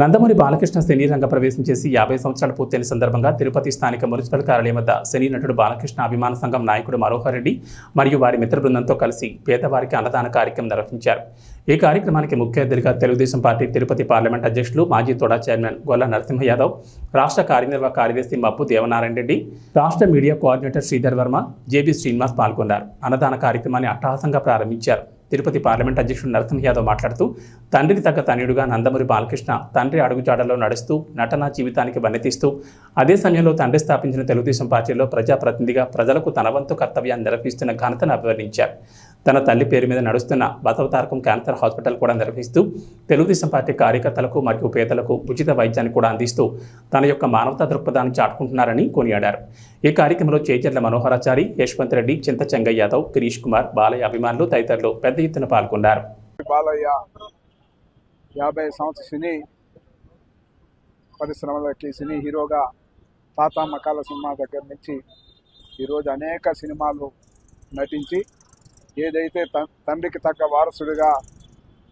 నందమూరి బాలకృష్ణ సినీ రంగ ప్రవేశం చేసి యాభై సంవత్సరాలు పూర్తయిన సందర్భంగా తిరుపతి స్థానిక మున్సిపల్ కార్యాలయం వద్ద సినీ నటుడు బాలకృష్ణ అభిమాన సంఘం నాయకుడు మనోహర్ రెడ్డి మరియు వారి మిత్ర బృందంతో కలిసి పేదవారికి అన్నదాన కార్యక్రమం నిర్వహించారు. ఈ కార్యక్రమానికి ముఖ్య అతిథిగా తెలుగుదేశం పార్టీ తిరుపతి పార్లమెంట్ అధ్యక్షులు మాజీ తోడా చైర్మన్ గొల్ల నరసింహ యాదవ్ రాష్ట్ర కార్యనిర్వాహక కార్యదర్శి మప్పు దేవనారాయణ రెడ్డి రాష్ట్ర media coordinator Sridhar Varma JB Srinivas పాల్గొన్నారు. అన్నదాన కార్యక్రమాన్ని అట్టహాసంగా ప్రారంభించారు. తిరుపతి పార్లమెంట్ అధ్యక్షుడు నరసింహ యాదవ్ మాట్లాడుతూ తండ్రికి తగ్గ తనయుడుగా నందమూరి బాలకృష్ణ తండ్రి అడుగుజాడలో నడుస్తూ నటనా జీవితానికి వన్నెతీస్తూ అదే సమయంలో తండ్రి స్థాపించిన తెలుగుదేశం పార్టీలో ప్రజాప్రతినిధిగా ప్రజలకు తన వంతు కర్తవ్యాన్ని నిర్వహిస్తున్న ఘనతను అభివర్ణించారు. తన తల్లి పేరు మీద నడుస్తున్న బతవతారకం క్యాన్సర్ హాస్పిటల్ కూడా నిర్వహిస్తూ తెలుగుదేశం పార్టీ కార్యకర్తలకు మరియు పేదలకు ఉచిత వైద్యాన్ని కూడా అందిస్తూ తన యొక్క మానవతా దృక్పథాన్ని చాటుకుంటున్నారని కొనియాడారు. ఈ కార్యక్రమంలో చేజర్ల మనోహరాచారి యశ్వంత్ రెడ్డి చింత చెంగయ్య యాదవ్ గిరీష్ కుమార్ బాలయ్య అభిమానులు తదితరులు పెద్ద ఎత్తున పాల్గొన్నారు. బాలయ్య యాభై సంవత్సర సినీ పరిశ్రమలకి సినీ హీరోగా తాత మకాల సినిమా దగ్గర నుంచి ఈరోజు అనేక సినిమాలు నటించి ఏదైతే తండ్రికి తగ్గ వారసుడిగా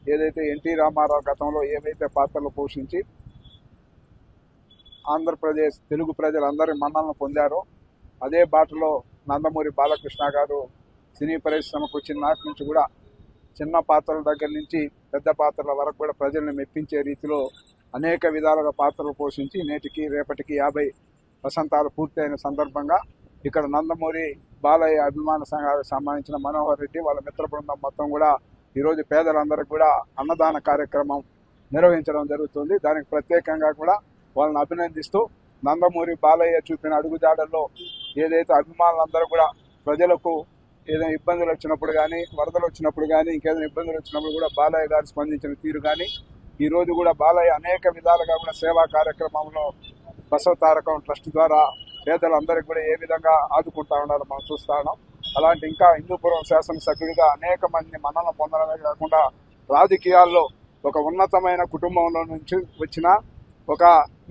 ఏదైతే ఎన్టీ రామారావు గతంలో ఏవైతే పాత్రలు పోషించి ఆంధ్రప్రదేశ్ తెలుగు ప్రజలందరి మన్నలను పొందారో అదే బాటలో నందమూరి బాలకృష్ణ గారు సినీ పరిశ్రమకు చిన్నటి నుంచి కూడా చిన్న పాత్రల దగ్గర నుంచి పెద్ద పాత్రల వరకు కూడా ప్రజల్ని మెప్పించే రీతిలో అనేక విధాలుగా పాత్రలు పోషించి నేటికి రేపటికి యాభై వసంతాలు పూర్తయిన సందర్భంగా ఇక్కడ నందమూరి బాలయ్య అభిమాన సంఘాలకు సంబంధించిన మనోహర్ రెడ్డి వాళ్ళ మిత్ర బృందం మొత్తం కూడా ఈరోజు పేదలందరికీ కూడా అన్నదాన కార్యక్రమం నిర్వహించడం జరుగుతుంది. దానికి ప్రత్యేకంగా కూడా వాళ్ళని అభినందిస్తూ నందమూరి బాలయ్య చూపిన అడుగుజాడల్లో ఏదైతే అభిమానులందరూ కూడా ప్రజలకు ఏదైనా ఇబ్బందులు వచ్చినప్పుడు కానీ వరదలు వచ్చినప్పుడు కానీ ఇంకేదైనా ఇబ్బందులు వచ్చినప్పుడు కూడా బాలయ్య గారు స్పందించిన తీరు కానీ ఈరోజు కూడా బాలయ్య అనేక విధాలుగా కూడా సేవా కార్యక్రమంలో బసవ తారకం ట్రస్ట్ ద్వారా పేదలందరికీ కూడా ఏ విధంగా ఆదుకుంటా ఉన్నారో మనం చూస్తా ఉన్నాం. అలాంటి ఇంకా హిందూపురం శాసనసభ్యుడిగా అనేక మంది మన్నన పొందడమే కాకుండా రాజకీయాల్లో ఒక ఉన్నతమైన కుటుంబంలో నుంచి వచ్చిన ఒక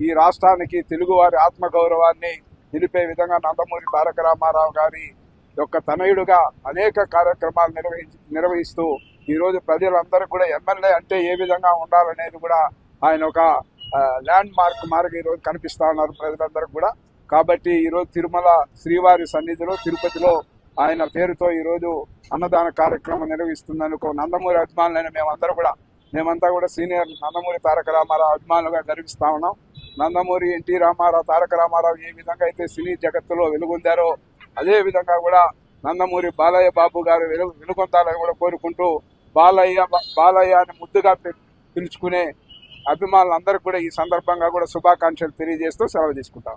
ఈ రాష్ట్రానికి తెలుగువారి ఆత్మగౌరవాన్ని నిలిపే విధంగా నందమూరి తారక రామారావు గారి యొక్క తనయుడుగా అనేక కార్యక్రమాలు నిర్వహించి నిర్వహిస్తూ ఈరోజు ప్రజలందరూ కూడా ఎమ్మెల్యే అంటే ఏ విధంగా ఉండాలనేది కూడా ఆయన ఒక ల్యాండ్ మార్క్ మార్గ ఈరోజు కనిపిస్తా ఉన్నారు ప్రజలందరూ కూడా. కాబట్టి ఈరోజు తిరుమల శ్రీవారి సన్నిధిలో తిరుపతిలో ఆయన పేరుతో ఈరోజు అన్నదాన కార్యక్రమం నిర్వహిస్తుందని ఒక నందమూరి అభిమానులైన మేమందరూ కూడా మేమంతా కూడా సీనియర్ నందమూరి తారక రామారావు అభిమానులుగా గర్విస్తా ఉన్నాం. నందమూరి ఎన్టీ రామారావు తారక రామారావు ఏ విధంగా అయితే సినీ జగత్తులో వెలుగొందారో అదే విధంగా కూడా నందమూరి బాలయ్య బాబు గారు వెలుగు వెలుగొందాలని కూడా కోరుకుంటూ బాలయ్య బాలయ్య అని ముద్దుగా పిలుచుకునే అభిమానులందరికీ కూడా ఈ సందర్భంగా కూడా శుభాకాంక్షలు తెలియజేస్తూ సెలవు తీసుకుంటాం.